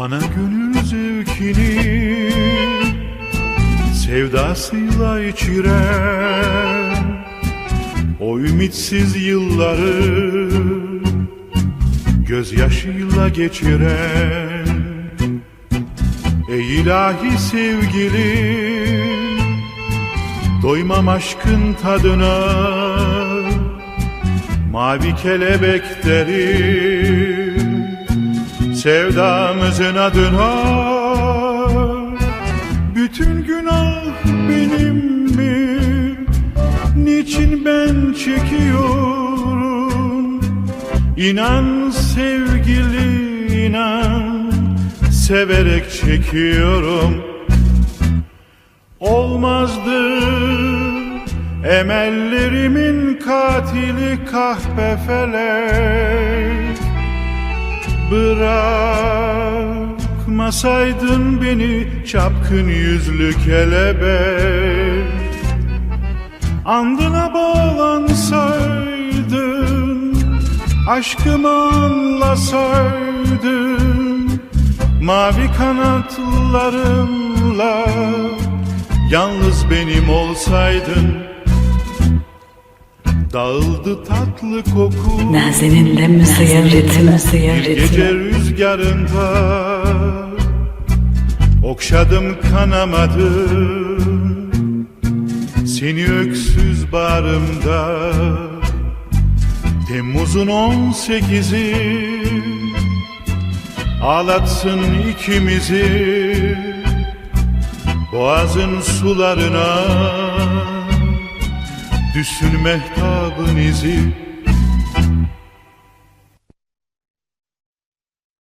Bana gönül zevkini Sevdasıyla içiren O ümitsiz yılları Gözyaşıyla geçiren Ey ilahi sevgilim Doymam aşkın tadına Mavi kelebek derim Sevdamızın adına Bütün günah benim mi? Niçin ben çekiyorum? İnan sevgili inan Severek çekiyorum Olmazdı Emellerimin katili kahpefelek Bırakmasaydın beni çapkın yüzlü kelebek. Andına bağlansaydın Aşkımı anlasaydın. Mavi kanatlarımla Yalnız benim olsaydın Dağıldı tatlı koku. Nazeninle müziğin ritmi, müziğin Bir gece rüzgarında Okşadım kanamadım Seni öksüz bağrımda. Temmuz'un on sekizi. Ağlatsın ikimizi. Boğazın sularına Düşsün mehtabın izi